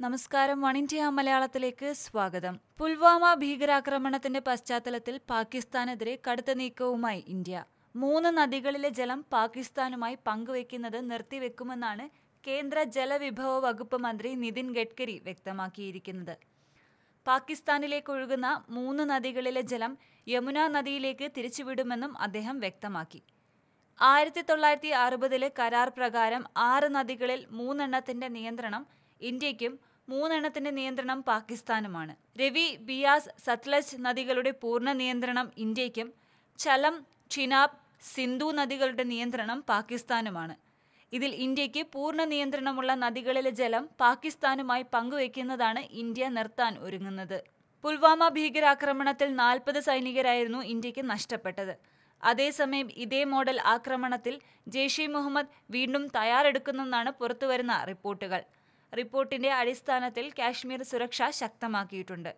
നമസ്കാരം. One India മലയാളത്തിലേക്ക് സ്വാഗതം. പുൽവാമ ഭീകരാക്രമണത്തിന്റെ പശ്ചാത്തലത്തിൽ പാകിസ്ഥാനെതിരെ കടുത്ത നീക്കവുമായി ഇന്ത്യ. മൂന്ന് നദികളിലെ ജലം പാകിസ്ഥാനുമായി പങ്കുവയ്ക്കുന്നത് നിർത്തിവെക്കുമെന്നാണ് കേന്ദ്ര ജലവിഭവ വകുപ്പ് മന്ത്രി നിതിൻ ഗഡ്കരി വ്യക്തമാക്കിയിരിക്കുന്നത്. പാകിസ്ഥാനിലേക്ക് ഒഴുകുന്ന മൂന്ന് നദികളിലെ ജലം യമുന നദിയിലേക്ക് തിരിച്ചുവിടുമെന്നും അദ്ദേഹം വ്യക്തമാക്കി. ആയിരത്തി തൊള്ളായിരത്തി അറുപതിലെ കരാർ പ്രകാരം ആറ് നദികളിൽ മൂന്നെണ്ണത്തിന്റെ നിയന്ത്രണം ഇന്ത്യയ്ക്കും മൂന്നെണ്ണത്തിന്റെ നിയന്ത്രണം പാകിസ്ഥാനുമാണ്. രവി ബിയാസ് സത്ലജ് നദികളുടെ പൂർണ നിയന്ത്രണം ഇന്ത്യയ്ക്കും ചലം ചിനാബ് സിന്ധു നദികളുടെ നിയന്ത്രണം പാകിസ്ഥാനുമാണ്. ഇതിൽ ഇന്ത്യയ്ക്ക് പൂർണ നിയന്ത്രണമുള്ള നദികളിലെ ജലം പാകിസ്ഥാനുമായി പങ്കുവയ്ക്കുന്നതാണ് ഇന്ത്യ നിർത്താൻ ഒരുങ്ങുന്നത്. പുൽവാമ ഭീകരാക്രമണത്തിൽ നാൽപ്പത് സൈനികരായിരുന്നു ഇന്ത്യയ്ക്ക് നഷ്ടപ്പെട്ടത്. അതേസമയം ഇതേ മോഡൽ ആക്രമണത്തിൽ ജെയ്ഷെ മുഹമ്മദ് വീണ്ടും തയ്യാറെടുക്കുന്നെന്നാണ് പുറത്തുവരുന്ന റിപ്പോർട്ടുകൾ. റിപ്പോർട്ടിന്റെ അടിസ്ഥാനത്തിൽ കാശ്മീർ സുരക്ഷ ശക്തമാക്കിയിട്ടുണ്ട്.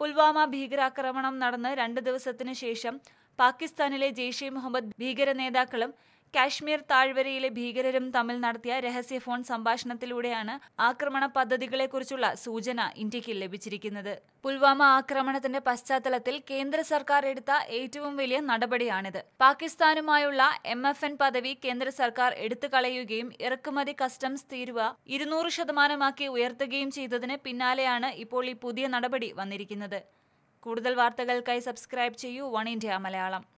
പുൽവാമ ഭീകരാക്രമണം നടന്ന് രണ്ട് ദിവസത്തിനു ശേഷം പാകിസ്ഥാനിലെ ജെയ്ഷെ മുഹമ്മദ് ഭീകര നേതാക്കളും കാശ്മീർ താഴ്വരയിലെ ഭീകരരും തമ്മിൽ നടത്തിയ രഹസ്യ ഫോൺ സംഭാഷണത്തിലൂടെയാണ് ആക്രമണ പദ്ധതികളെക്കുറിച്ചുള്ള സൂചന ഇന്ത്യയ്ക്ക് ലഭിച്ചിരിക്കുന്നത്. പുൽവാമ ആക്രമണത്തിന്റെ പശ്ചാത്തലത്തിൽ കേന്ദ്ര സർക്കാർ എടുത്ത ഏറ്റവും വലിയ നടപടിയാണിത്. പാകിസ്ഥാനുമായുള്ള എം എഫ് എൻ പദവി കേന്ദ്ര സർക്കാർ എടുത്തു കളയുകയും ഇറക്കുമതി കസ്റ്റംസ് തീരുവ ഇരുന്നൂറ് ശതമാനമാക്കി ഉയർത്തുകയും ചെയ്തതിന് പിന്നാലെയാണ് ഇപ്പോൾ ഈ പുതിയ നടപടി വന്നിരിക്കുന്നത്. കൂടുതൽ വാർത്തകൾക്കായി സബ്സ്ക്രൈബ് ചെയ്യൂ വൺ ഇന്ത്യ മലയാളം.